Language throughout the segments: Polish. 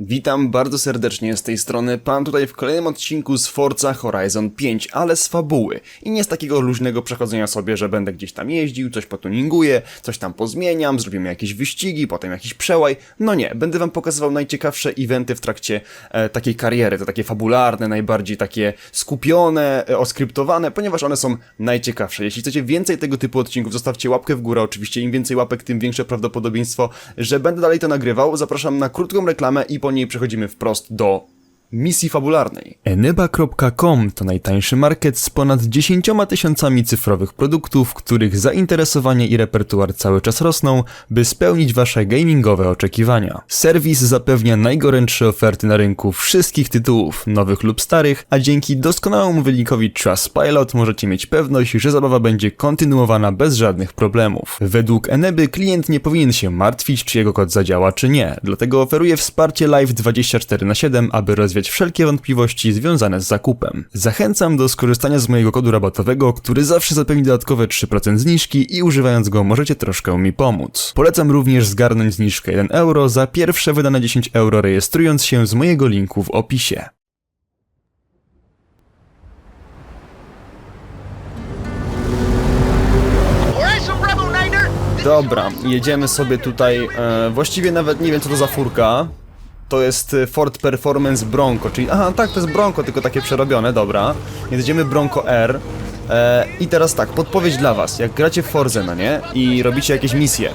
Witam bardzo serdecznie z tej strony. Pan tutaj w kolejnym odcinku z Forza Horizon 5, ale z fabuły. I nie z takiego luźnego przechodzenia sobie, że będę gdzieś tam jeździł, coś potuninguję, coś tam pozmieniam, zrobimy jakieś wyścigi, potem jakiś przełaj. No nie, będę wam pokazywał najciekawsze eventy w trakcie e, takiej kariery. To takie fabularne, najbardziej takie skupione, e, oskryptowane, ponieważ one są najciekawsze. Jeśli chcecie więcej tego typu odcinków, zostawcie łapkę w górę. Oczywiście im więcej łapek, tym większe prawdopodobieństwo, że będę dalej to nagrywał. Zapraszam na krótką reklamę i po niej przechodzimy wprost do misji fabularnej. Eneba.com to najtańszy market z ponad 10 tysiącami cyfrowych produktów, których zainteresowanie i repertuar cały czas rosną, by spełnić wasze gamingowe oczekiwania. Serwis zapewnia najgorętsze oferty na rynku wszystkich tytułów, nowych lub starych, a dzięki doskonałemu wynikowi Trustpilot możecie mieć pewność, że zabawa będzie kontynuowana bez żadnych problemów. Według Eneby klient nie powinien się martwić, czy jego kod zadziała, czy nie, dlatego oferuje wsparcie live 24 na 7, aby rozwiać wszelkie wątpliwości związane z zakupem. Zachęcam do skorzystania z mojego kodu rabatowego, który zawsze zapewni dodatkowe 3% zniżki i używając go możecie troszkę mi pomóc. Polecam również zgarnąć zniżkę 1 euro za pierwsze wydane 10 euro rejestrując się z mojego linku w opisie. Dobra, jedziemy sobie tutaj. E, właściwie nawet nie wiem co to za furka. To jest e, Ford Performance Bronco, czyli. Aha, tak, to jest Bronco, tylko takie przerobione, dobra. Więc jedziemy Bronco R. E, I teraz tak, podpowiedź dla was. Jak gracie w Forze, no nie? I robicie jakieś misje.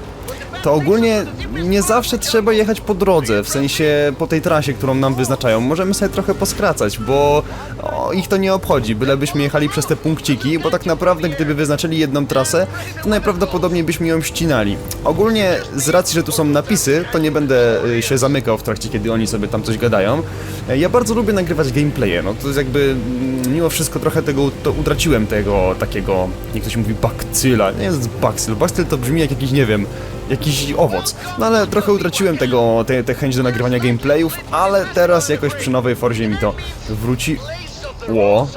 To ogólnie nie zawsze trzeba jechać po drodze, w sensie po tej trasie, którą nam wyznaczają. Możemy sobie trochę poskracać, bo o, ich to nie obchodzi, bylebyśmy jechali przez te punkciki, bo tak naprawdę gdyby wyznaczyli jedną trasę, to najprawdopodobniej byśmy ją ścinali. Ogólnie z racji, że tu są napisy, to nie będę y, się zamykał w trakcie, kiedy oni sobie tam coś gadają. E, Ja bardzo lubię nagrywać gameplaye, no to jest jakby mm, mimo wszystko trochę tego, to utraciłem tego takiego, jak ktoś mówi, bakcyla. Nie jest bakcyl, bakcyl to brzmi jak jakiś, nie wiem, jakiś owoc. No ale trochę utraciłem tego, tę te, chęć do nagrywania gameplayów, ale teraz jakoś przy nowej Forzie mi to wróci. Ło,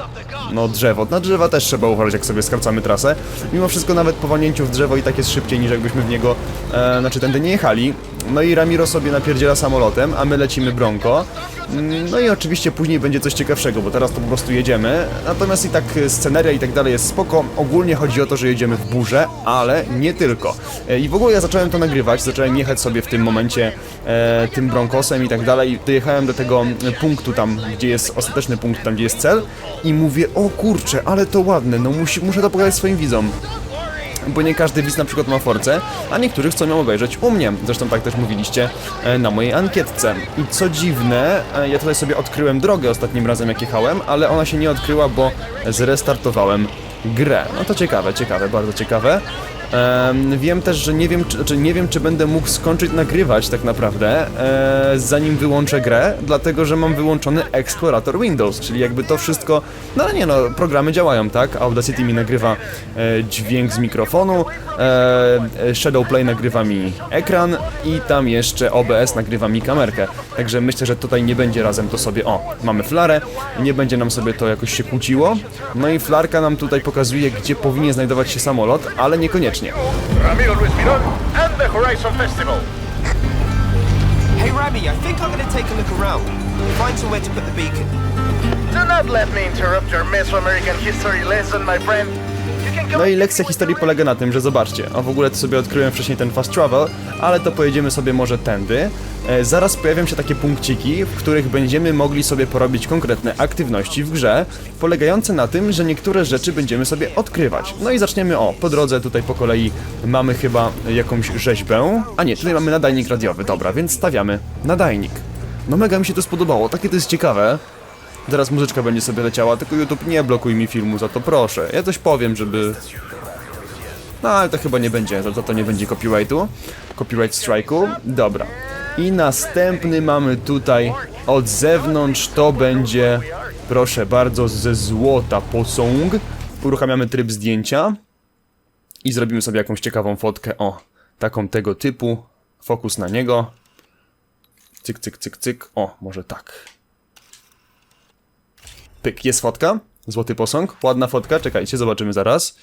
no drzewo. Na drzewa też trzeba uważać, jak sobie skracamy trasę. Mimo wszystko nawet po walnięciu w drzewo i tak jest szybciej, niż jakbyśmy w niego, e, znaczy tędy nie jechali. No i Ramiro sobie napierdziela samolotem, a my lecimy Bronco. Mm, No i oczywiście później będzie coś ciekawszego, bo teraz to po prostu jedziemy. Natomiast i tak e, sceneria i tak dalej jest spoko. Ogólnie chodzi o to, że jedziemy w burzę, ale nie tylko. E, I w ogóle ja zacząłem to nagrywać, zacząłem jechać sobie w tym momencie e, tym Broncosem i tak dalej. Dojechałem do tego e, punktu tam, gdzie jest ostateczny punkt, tam gdzie jest cel i mówię, o kurczę, ale to ładne, no musi, muszę to pokazać swoim widzom bo nie każdy widz na przykład ma Force, a niektórzy chcą ją obejrzeć u mnie. Zresztą tak też mówiliście e, na mojej ankietce. I co dziwne, e, ja tutaj sobie odkryłem drogę ostatnim razem jak jechałem, ale ona się nie odkryła, bo zrestartowałem grę. No to ciekawe, ciekawe, bardzo ciekawe. Em, wiem też, że nie wiem, czy, czy nie wiem, czy będę mógł skończyć nagrywać tak naprawdę, e, zanim wyłączę grę, dlatego że mam wyłączony Explorator Windows, czyli jakby to wszystko, no ale nie no, programy działają, tak? Audacity mi nagrywa e, dźwięk z mikrofonu, e, Shadowplay nagrywa mi ekran i tam jeszcze OBS nagrywa mi kamerkę. Także myślę, że tutaj nie będzie razem to sobie, o, mamy flarę, nie będzie nam sobie to jakoś się kłóciło. No i flarka nam tutaj pokazuje, gdzie powinien znajdować się samolot, ale niekoniecznie. Ramiro Luis Miron, and the Horizon Festival. Hey Rami, I think I'm gonna take a look around. Find somewhere to put the beacon. Do not let me interrupt your Mesoamerican history lesson, my friend. No i lekcja historii polega na tym, że zobaczcie, a w ogóle to sobie odkryłem wcześniej ten fast travel, ale to pojedziemy sobie może tędy. E, zaraz pojawią się takie punkciki, w których będziemy mogli sobie porobić konkretne aktywności w grze, polegające na tym, że niektóre rzeczy będziemy sobie odkrywać. No i zaczniemy, o, po drodze tutaj po kolei mamy chyba jakąś rzeźbę, a nie, tutaj mamy nadajnik radiowy, dobra, więc stawiamy nadajnik. No mega mi się to spodobało, takie to jest ciekawe. Zaraz muzyczka będzie sobie leciała, tylko YouTube nie blokuj mi filmu za to, proszę. Ja coś powiem, żeby... No, ale to chyba nie będzie, za to, nie będzie copyrightu. Copyright strike'u. Dobra. I następny mamy tutaj od zewnątrz, to będzie, proszę bardzo, ze złota posąg. Uruchamiamy tryb zdjęcia i zrobimy sobie jakąś ciekawą fotkę, o, taką tego typu. Fokus na niego. Cyk, cyk, cyk, cyk. O, może tak. Pyk, jest fotka. Złoty posąg. Ładna fotka, czekajcie, zobaczymy zaraz.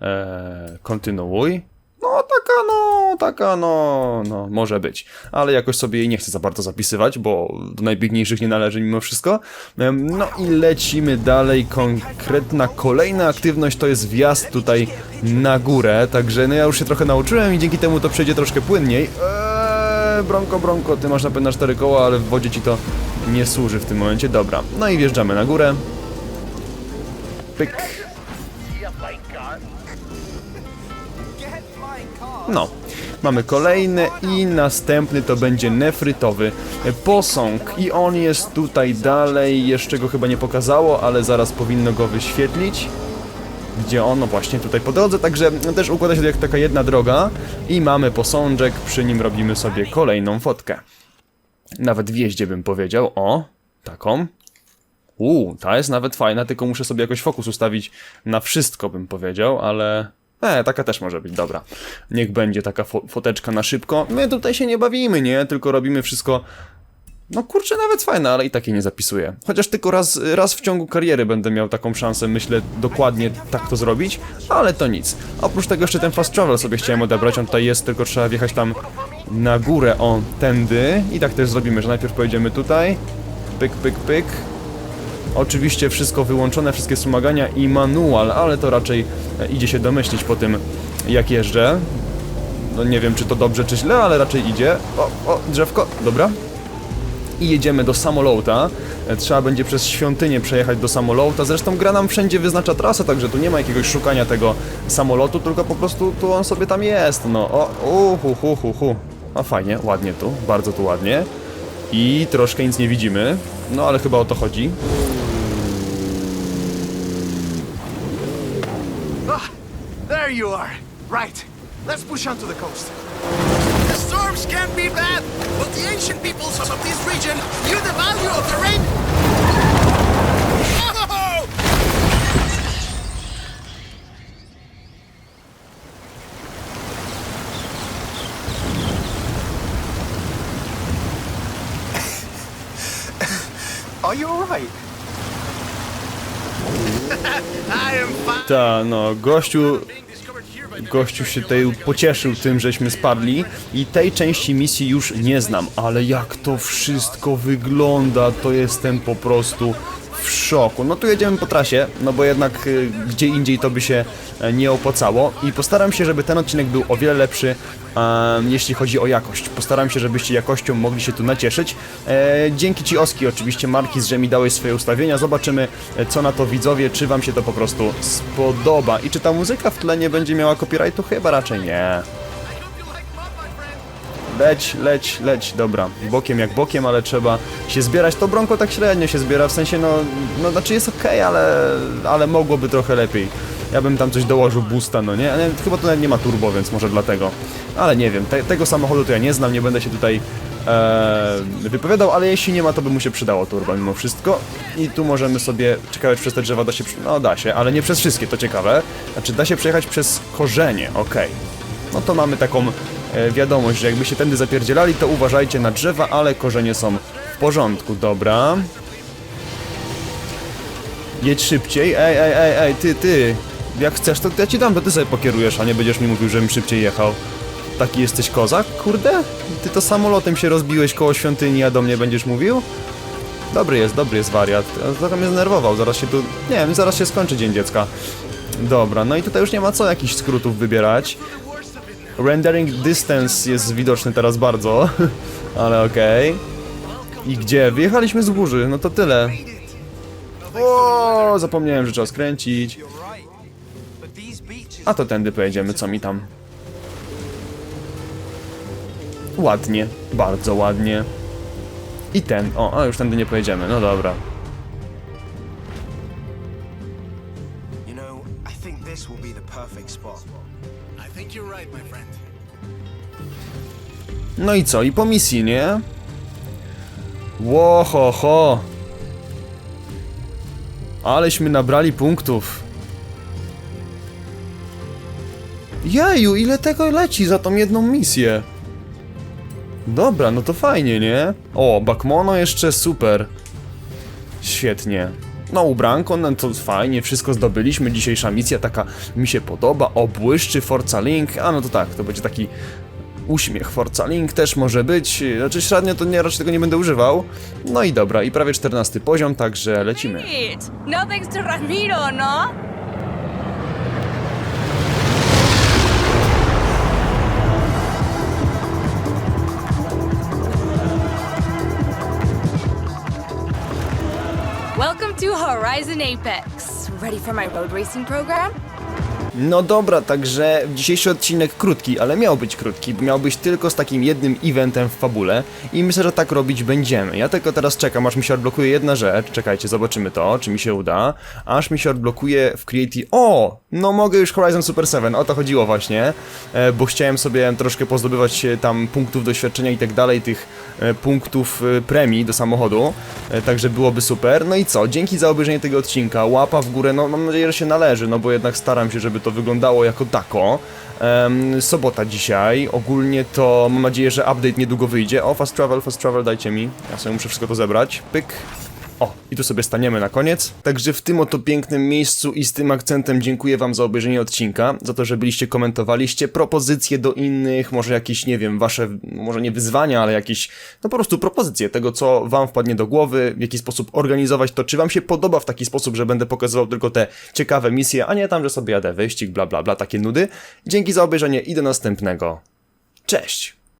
Eee, kontynuuj. No, taka, no, taka, no, no, może być. Ale jakoś sobie jej nie chcę za bardzo zapisywać, bo do najbiedniejszych nie należy mimo wszystko. No i lecimy dalej. Konkretna kolejna aktywność to jest wjazd tutaj na górę, także no ja już się trochę nauczyłem i dzięki temu to przejdzie troszkę płynniej. Eee, bronko, bronko, ty masz napęd na cztery koła, ale w wodzie ci to nie służy w tym momencie. Dobra, no i wjeżdżamy na górę. Pyk. No, mamy kolejny i następny to będzie nefrytowy posąg i on jest tutaj dalej, jeszcze go chyba nie pokazało, ale zaraz powinno go wyświetlić. Gdzie ono właśnie tutaj po drodze, także też układa się to jak taka jedna droga i mamy posążek, przy nim robimy sobie kolejną fotkę. Nawet w jeździe bym powiedział, o, taką. Uuu, ta jest nawet fajna, tylko muszę sobie jakoś fokus ustawić na wszystko, bym powiedział, ale... E, taka też może być, dobra. Niech będzie taka fo foteczka na szybko. My tutaj się nie bawimy, nie? Tylko robimy wszystko... No kurczę, nawet fajne, ale i takie nie zapisuję. Chociaż tylko raz, raz w ciągu kariery będę miał taką szansę, myślę, dokładnie tak to zrobić, ale to nic. Oprócz tego jeszcze ten fast travel sobie chciałem odebrać, on tutaj jest, tylko trzeba wjechać tam na górę, o, tędy. I tak też zrobimy, że najpierw pojedziemy tutaj, pyk, pyk, pyk, Oczywiście wszystko wyłączone, wszystkie wspomagania i manual, ale to raczej e, idzie się domyślić po tym, jak jeżdżę. No nie wiem, czy to dobrze, czy źle, ale raczej idzie. O, o, drzewko, dobra. I jedziemy do samolota. E, Trzeba będzie przez świątynię przejechać do samolota. Zresztą gra nam wszędzie wyznacza trasę, także tu nie ma jakiegoś szukania tego samolotu, tylko po prostu tu on sobie tam jest. No, o, uhu, hu, hu, hu. A fajnie, ładnie tu, bardzo tu ładnie. I troszkę nic nie widzimy, no ale chyba o to chodzi. Ah, there you are. Right. Let's push on to the coast. The storms can be bad, but the ancient peoples of this region knew the value of the rain. Are you alright? Ta, no, gościu, gościu się tutaj pocieszył tym, żeśmy spadli i tej części misji już nie znam, ale jak to wszystko wygląda, to jestem po prostu w szoku. No tu jedziemy po trasie, no bo jednak y, gdzie indziej to by się e, nie opłacało i postaram się, żeby ten odcinek był o wiele lepszy, jeśli chodzi o jakość. Postaram się, żebyście jakością mogli się tu nacieszyć. E, dzięki Ci Oski oczywiście, Markis, że mi dałeś swoje ustawienia. Zobaczymy, e, co na to widzowie, czy Wam się to po prostu spodoba. I czy ta muzyka w tle nie będzie miała copyrightu? Chyba raczej nie. Leć, leć, leć, dobra. Bokiem jak bokiem, ale trzeba się zbierać. To bronko tak średnio się zbiera, w sensie no, no znaczy jest okej, ale, ale mogłoby trochę lepiej. Ja bym tam coś dołożył boosta, no nie? Chyba tu nawet nie ma turbo, więc może dlatego. Ale nie wiem, te, tego samochodu to ja nie znam, nie będę się tutaj e, wypowiadał, ale jeśli nie ma, to by mu się przydało turbo mimo wszystko. I tu możemy sobie, ciekawe czy przez te drzewa da się, no da się, ale nie przez wszystkie, to ciekawe. Znaczy da się przejechać przez korzenie, okej. No to mamy taką wiadomość, że jakby się tędy zapierdzielali, to uważajcie na drzewa, ale korzenie są w porządku, dobra. Jedź szybciej, ej, ej, ej, ej, ty, ty. Jak chcesz, to ja ci dam, to ty sobie pokierujesz, a nie będziesz mi mówił, żebym szybciej jechał. Taki jesteś kozak, kurde? Ty to samolotem się rozbiłeś koło świątyni, a do mnie będziesz mówił? Dobry jest, dobry jest wariat. Trochę mnie zdenerwował, zaraz się tu... Nie wiem, zaraz się skończy Dzień Dziecka. Dobra, no i tutaj już nie ma co jakichś skrótów wybierać. Rendering distance jest widoczny teraz bardzo, ale okej. I gdzie? Wyjechaliśmy z górzy, no to tyle. O, zapomniałem, że trzeba skręcić. A to tędy pojedziemy, co mi tam. Ładnie, bardzo ładnie. I ten, o, a już tędy nie pojedziemy, no dobra. This will be the perfect spot. I think you're right, my friend. No i co, i po misji, nie? Ło, ho, ho. Aleśmy nabrali punktów. Jeju, ile tego leci za tą jedną misję? Dobra, no to fajnie, nie? O, Bakmono jeszcze super. Świetnie. No, ubranko, no to fajnie, wszystko zdobyliśmy. Dzisiejsza misja taka mi się podoba. O, błyszczy Forza Link. A no to tak, to będzie taki Uśmiech Forza Link też może być, znaczy średnio to nie, raczej tego nie będę używał. No i dobra, i prawie 14 poziom, także lecimy. No thanks to Ramiro, no? Horizon Apex. Ready for my road racing program? No dobra, także dzisiejszy odcinek krótki, ale miał być krótki, miał być tylko z takim jednym eventem w fabule i myślę, że tak robić będziemy. Ja tylko teraz czekam, aż mi się odblokuje jedna rzecz, czekajcie, zobaczymy to, czy mi się uda, aż mi się odblokuje w Creative... O! No mogę już Horizon Super 7, o to chodziło właśnie, e, bo chciałem sobie troszkę pozdobywać tam punktów doświadczenia i tak dalej, tych punktów e, premii do samochodu, e, także byłoby super. No i co, dzięki za obejrzenie tego odcinka, łapa w górę, no mam nadzieję, że się należy, no bo jednak staram się, żeby to wyglądało jako tako. Em, sobota dzisiaj, ogólnie to mam nadzieję, że update niedługo wyjdzie. O, fast travel, fast travel, dajcie mi, ja sobie muszę wszystko to zebrać, pyk. O, i tu sobie staniemy na koniec. Także w tym oto pięknym miejscu i z tym akcentem dziękuję wam za obejrzenie odcinka, za to, że byliście, komentowaliście propozycje do innych, może jakieś, nie wiem, wasze, może nie wyzwania, ale jakieś, no po prostu propozycje tego, co wam wpadnie do głowy, w jaki sposób organizować to, czy wam się podoba w taki sposób, że będę pokazywał tylko te ciekawe misje, a nie tam, że sobie jadę wyścig, bla bla bla, takie nudy. Dzięki za obejrzenie i do następnego. Cześć!